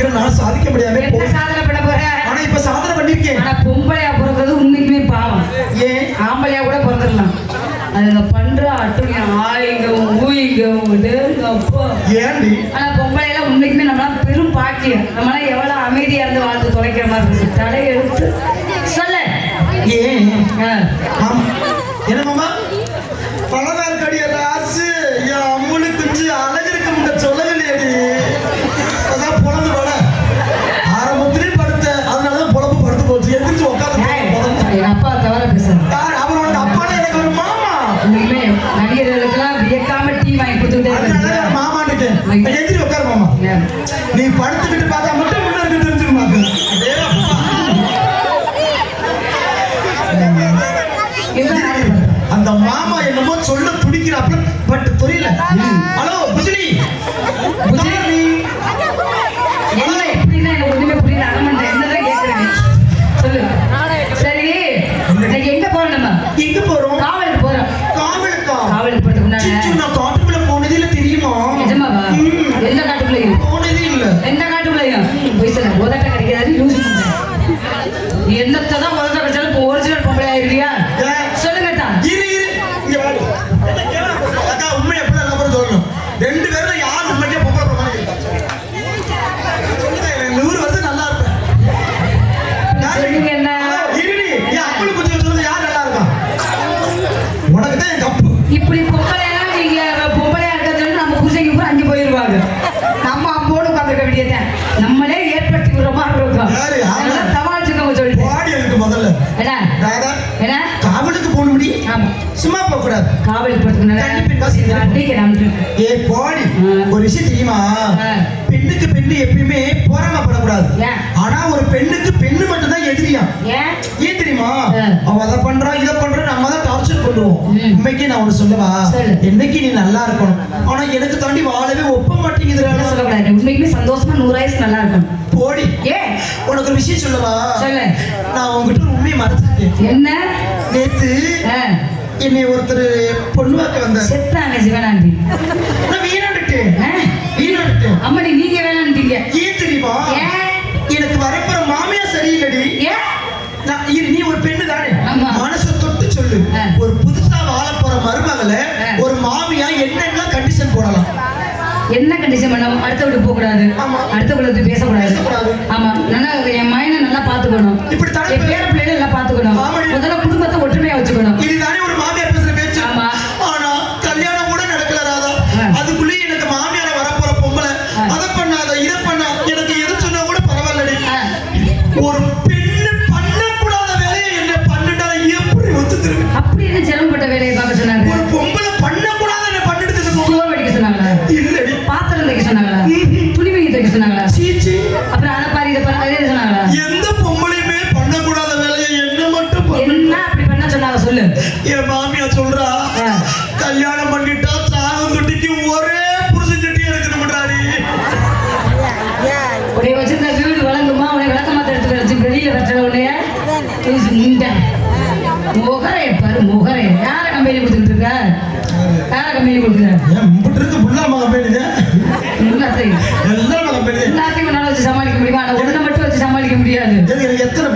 நினைக்கிறேன் நான் சாதிக்க முடியாம. சாதனை பண்ண போற? ஆனா இப்ப சாதனை பண்ணிருக்கேன். ஆனா பொம்பளையா பிறக்கிறது உண்மைக்குமே பாவம். ஏன்? ஆம்பளையா கூட பிறந்துடலாம். அதுங்க பண்ற அட்டுழியம் ஆயிங்கவும் ஊயிங்கவும் ஏன்டி ஆனா பொம்பளையெல்லாம் உண்மைக்குமே நம்மளாம் பெரும் பாக்கியம். நம்மளாம் எவ்வளவு அமைதியா இருந்து வாழ்ந்து தொலைக்கிற மாதிரி இருக்கு. தலை எடுத்து சொல்ல. ஏன்? ஆ. ஆமா. என்ன மாமா நீ படுத்துக்கிட்டு பார்த்தா மட்டும் முன்ன இருக்கு தெரிஞ்சுக்க அந்த மாமா என்னமோ சொல்ல துடிக்கிறாப்ல பட் புரியல. ஹலோ புஜினி. புஜினி. ஏ போடி. ஒரு விஷயம் தெரியுமா. பெண்ணுக்கு பெண்ணு எப்பயுமே பொறாமப்படக்கூடாது ஏன்? ஆனா ஒரு பெண்ணுக்கு பெண்ணு மட்டும் தான் எதிரியா ஏன் தெரியுமா? ஆ. அவ அதை பண்றா இதை பண்றா நம்ம தான் டார்ச்சர் பண்ணுவோம். இன்னைக்கு நான் ஒண்ணு சொல்லவா? சொல்லு. என்னைக்கு நீ நல்லா இருக்கணும்? ஆனா எனக்கு தாண்டி வாழவே ஒப்ப என்ன மாட்டேங்குதுடா சொல்லக்கூடாது? உண்மைக்குமே சந்தோஷமா நூறு வயசு நல்லா இருக்கும் போடி. ஏன் உனக்கு ஒரு விஷயம் சொல்லவா? சொல்லு. நான் உங்ககிட்ட உண்மையை மறைச்சிருக்கேன். என்ன? நேத்து என்னை ஒருத்தர் பொண்ணு பார்க்க வந்தார். செத்தாங்க சிவனாண்டி. நான் வீணாண்டுட்டேன் ஆ, வீணாண்டுட்டேன் அம்மாடி நீங்க வேணான்றீங்க ஏன் தெரியுமா? ஏன் எனக்கு வரப்போற மாமியா சரியில்லடி. நீ ஒரு பெண்ணு தானே. மனசை தொட்டு சொல்லு. ஒரு புதுசா வாழ போற மருமகள. ஒரு மாமியா என்னென்ன கண்டிஷன் போடலாம்? என்ன கண்டிஷன் பண்ண அடுத்த வீட்டு போக கூடாது. அடுத்த வீட்டு பேசக்கூடாது? பேசக்கூடாது. ஆமா. நல்லா என் மயனை நல்லா பாத்துக்கணும் இப்படி பேர பிள்ளைகளை நல்லா பாத்துக்கணும். முதல்ல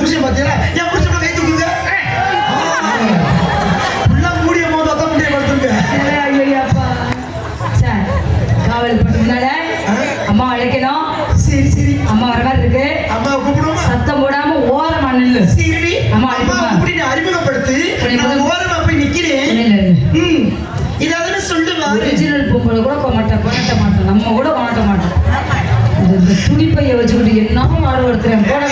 புருஷன் பாத்தீங்களா என் புருஷன் கை தூக்குங்க புல்லா மூடிய போது அதான் முடிய ஐயோப்பா சரி காவல் முன்னால அம்மா அழைக்கணும். சரி சரி. அம்மா வர மாதிரி இருக்கு. அம்மா கூப்பிடுமா சத்தம் போடாம ஓரமா நில்லு. சரி அம்மா, அம்மா? கூப்பிட்டு நீ அறிமுகப்படுத்து. நான் ஓரமா போய் நிக்கிறேன். ம். இதாதானே சொல்லுவா ஒரிஜினல் பொம்பளை கூட கொமாட்ட கொணட்ட மாட்டோம். நம்ம கூட கொணட்ட மாட்டோம். இந்த துணிப்பைய வச்சுக்கிட்டு என்ன போட இந்த போட.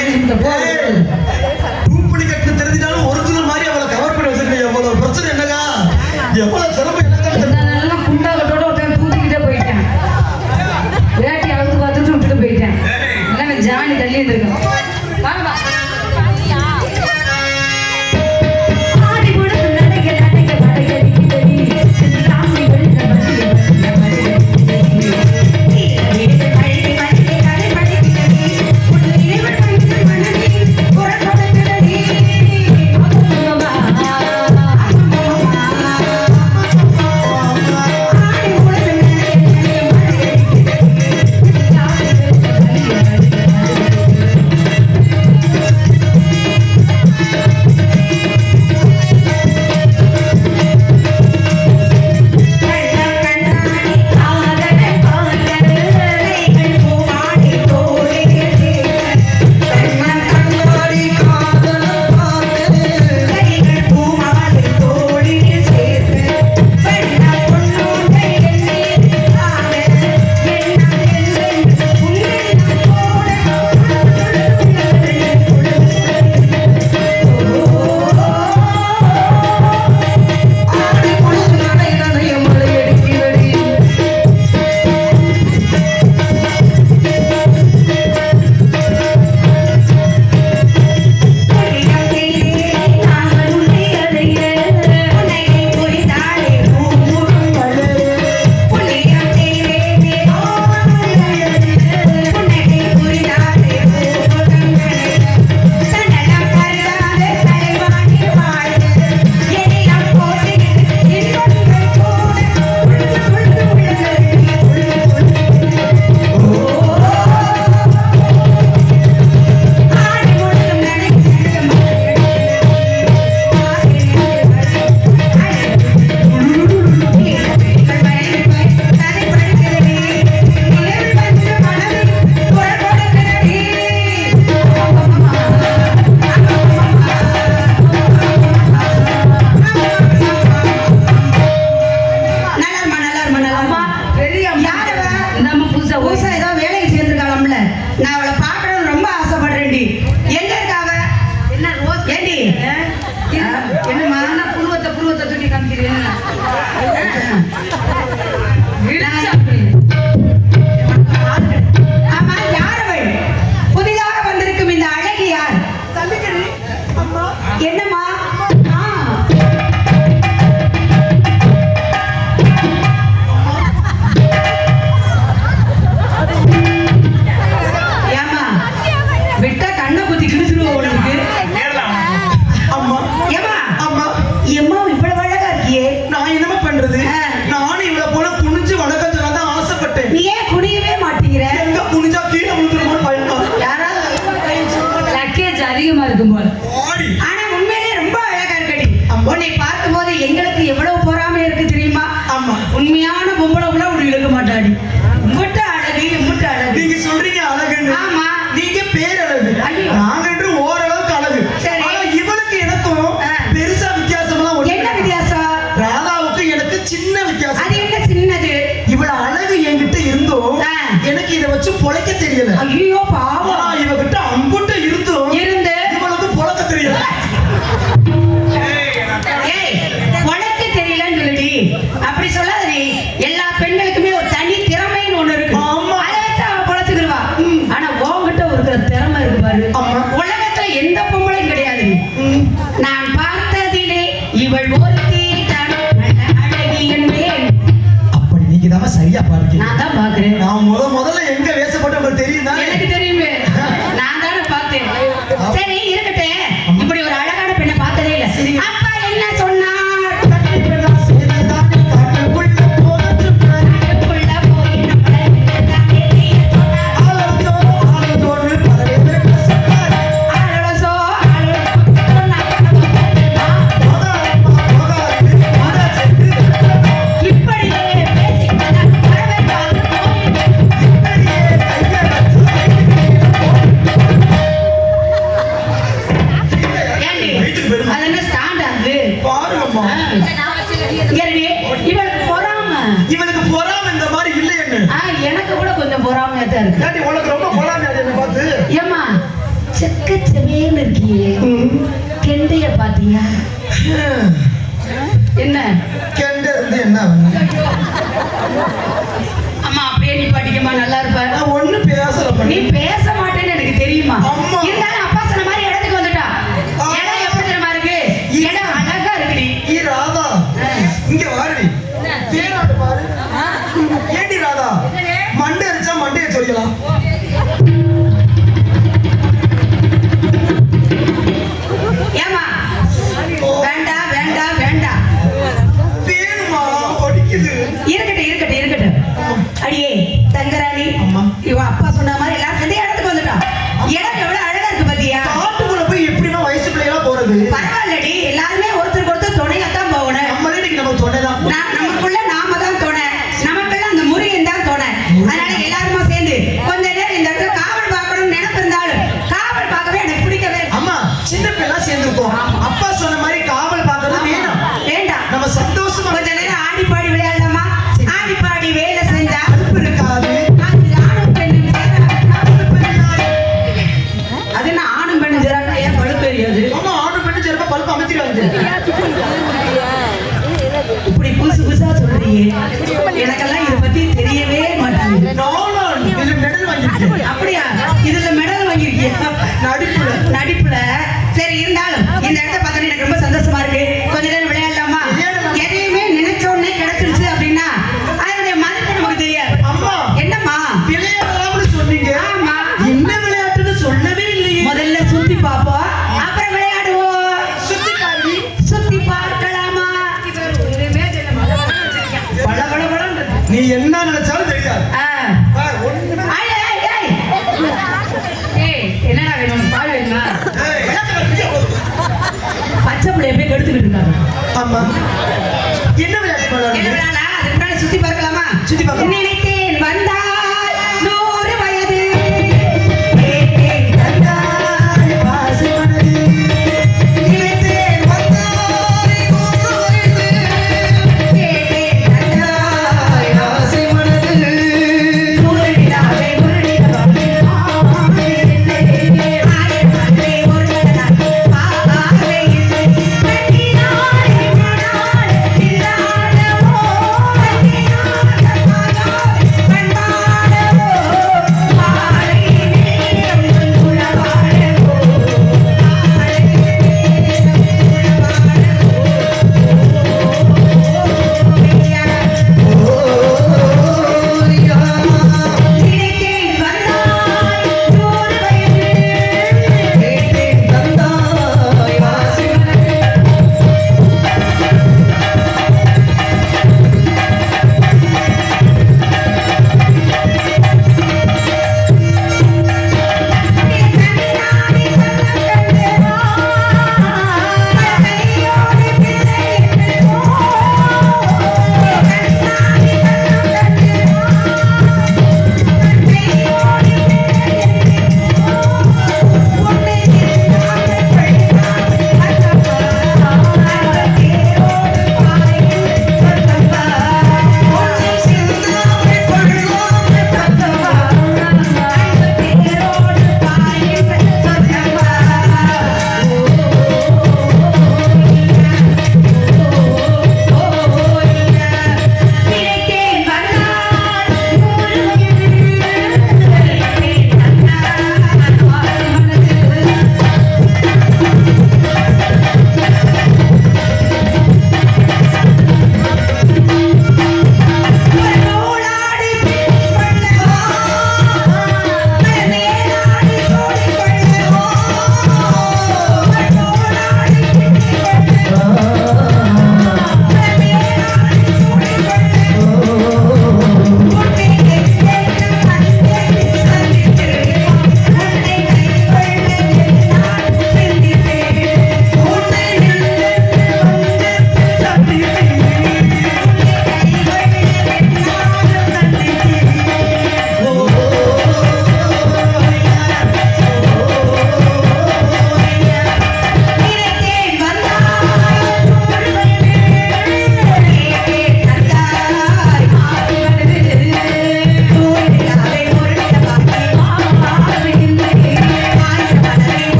வச்சு பொழைக்க தெரியல. ஐயோ பாவம். அம்மா அப்பா சொன்ன மாதிரி காவல் பார்க்கறது வேணும். வேண்டாம். நம்ம சந்தோஷம் கொஞ்ச நேரம் ஆடி பாடி விளையாடலாமா? ஆடி பாடி வேலை செஞ்சா இருக்காது. அது என்ன ஆணும் பெண்ணு ஜெராட்டா? ஏன் பழுப்பு எரியாது? ஆமா ஆணும் பெண்ணு ஜெராட்டா பழுப்பு அமைச்சிருவாங்க இப்படி புதுசு புதுசா சொல்றீங்க. எனக்கெல்லாம் இதை பத்தி தெரியவே மாட்டாங்க. அப்படியா? இதுல மெடல் வாங்கியிருக்கியா? நடுப்புல நீ என்ன நினைச்சாலும் தெரியாது. என்னடா வேணும்? பால் வேணுமா? பச்சை பிள்ளைய போய் கெடுத்துக்கிட்டு இருக்காங்க. ஆமா. என்ன விளையாட்டு சுத்தி பார்க்கலாமா? சுத்தி பார்க்கலாம். நினைத்தேன் வந்தா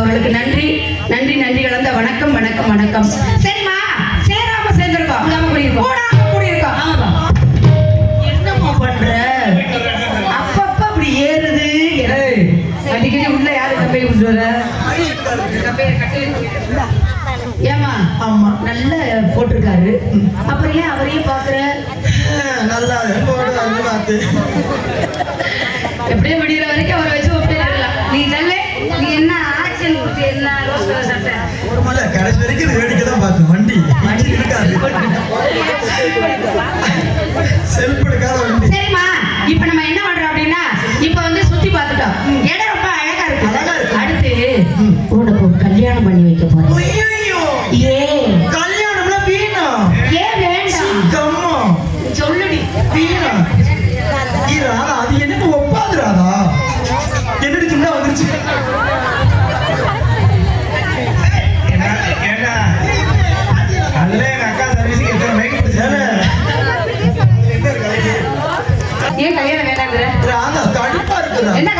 அதுக்கு நன்றி நன்றி நன்றி கலந்த வணக்கம் வணக்கம் வணக்கம். சரிம்மா சேராம சேர்ந்திருக்கோம் கூடாம குடியிருக்கோம். கூடாம குடியிருக்கோம் என்னம்மா பண்ற? அப்பப்ப அப்படி ஏறுது. அடிக்கடி உள்ள யாரு கம்பெனி கொண்டு வர? ஆமா நல்ல போட்டிருக்காரு. அப்புறம் ஏன் அவரையும் பாக்குற நல்லா எப்படியே விடிகிற வரைக்கும் அவரை வச்சு ஒப்பிட்டே இருக்கலாம் நீ தள்ளு. நீ என்ன கடைசி வரைக்கும் வேடிக்கை தான் பார்க்கும் வண்டி. வண்டி இருக்காது. செல்ஃப் எடுக்காத வண்டி. சரிம்மா இப்ப நம்ம என்ன பண்றோம் அப்படின்னா இப்ப வந்து சுத்தி பார்த்துட்டோம். இடம் ரொம்ப அழகா இருக்கு. அடுத்து. உனக்கு ஒரு கல்யாணம் பண்ணி வைக்க போறேன்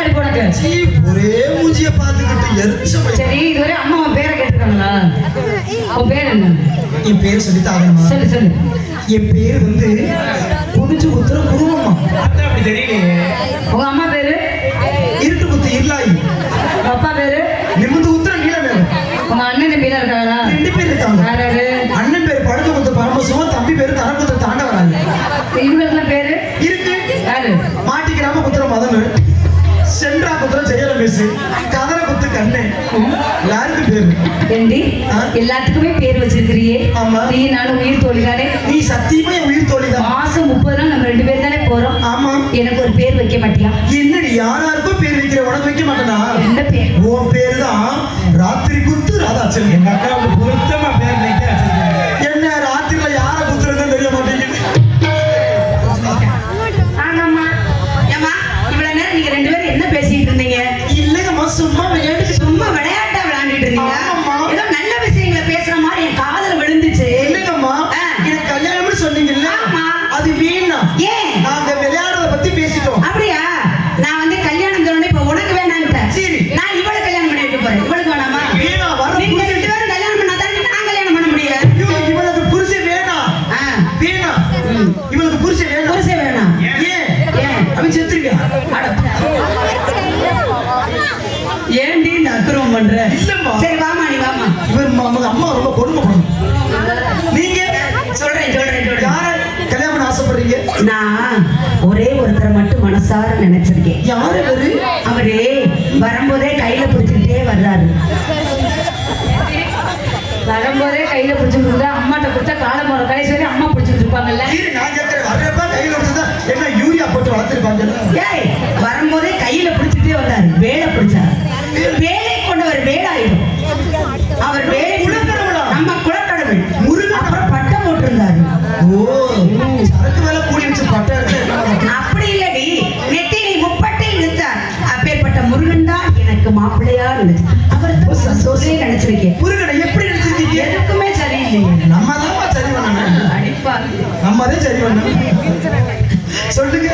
கடுப்பு உனக்கு சீ, ஒரே மூஞ்சிய பார்த்துக்கிட்டு எரிச்ச போய் சரி இதுவரை அம்மா பேரை கேட்டிருக்காங்களா உன் பேர் என்ன? என் பேர் சொல்லித்தான் ஆகணுமா? சொல்லு சொல்லு. என் பேர் வந்து புனிச்சு குத்துற குருவம்மா. பார்த்தா அப்படி தெரியலையே. உங்க அம்மா பேரு? இருட்டு குத்து இருளாயி அப்பா பேரு? நிமிந்து குத்துற நீலமேல உங்க அண்ணன் தம்பிலாம் இருக்காங்களா எல்லாத்துக்குமே பேர் வச்சிருக்கிறியே. ஆமா. நீ நானும் உயிர் தோழிதானே? நீ சத்தியமா உயிர் தோழிதான். மாசம் முப்பது நாள் நம்ம ரெண்டு பேர் தானே போறோம். ஆமா. எனக்கு ஒரு பேர் வைக்க மாட்டியா? என்னடி யாராருக்கும் பேர் வைக்கிற உனக்கு வைக்க மாட்டேனா? என்ன பேர்? உன் பேரு தான் ராத்திரி குத்து ராதாச்சல். எங்க அக்காவுக்கு பொருத்தமா பேர் வைக்க இல்லம்மா. சரி வாமா நீ வாமா இவர் அவங்க அம்மா ரொம்ப கொடுமைப்படும் நீங்க? சொல்றேன் சொல்றேன் யார கல்யாணம் ஆசைப்படுறீங்க? நான் ஒரே ஒருத்தரை மட்டும் மனசார நினைச்சிருக்கேன். யாரு இவரு? அவரு வரும்போதே கையில பிடிச்சிக்கிட்டே வர்றாரு. வரும்போதே கையில பிடிச்சு கொடுத்தா அம்மாட்ட கொடுத்தா காலை போற கடைசி வரை அம்மா பிடிச்சிட்டு இருப்பாங்கல்ல? இரு, நான் கேட்கிறேன் வரப்ப கையில வச்சுதான் என்ன யூரியா போட்டு வளர்த்துருப்பாங்க ஏய் வரும்போதே கையில பிடிச்சிட்டே வந்தாரு வேலை பிடிச்சாரு சொல்லுங்க.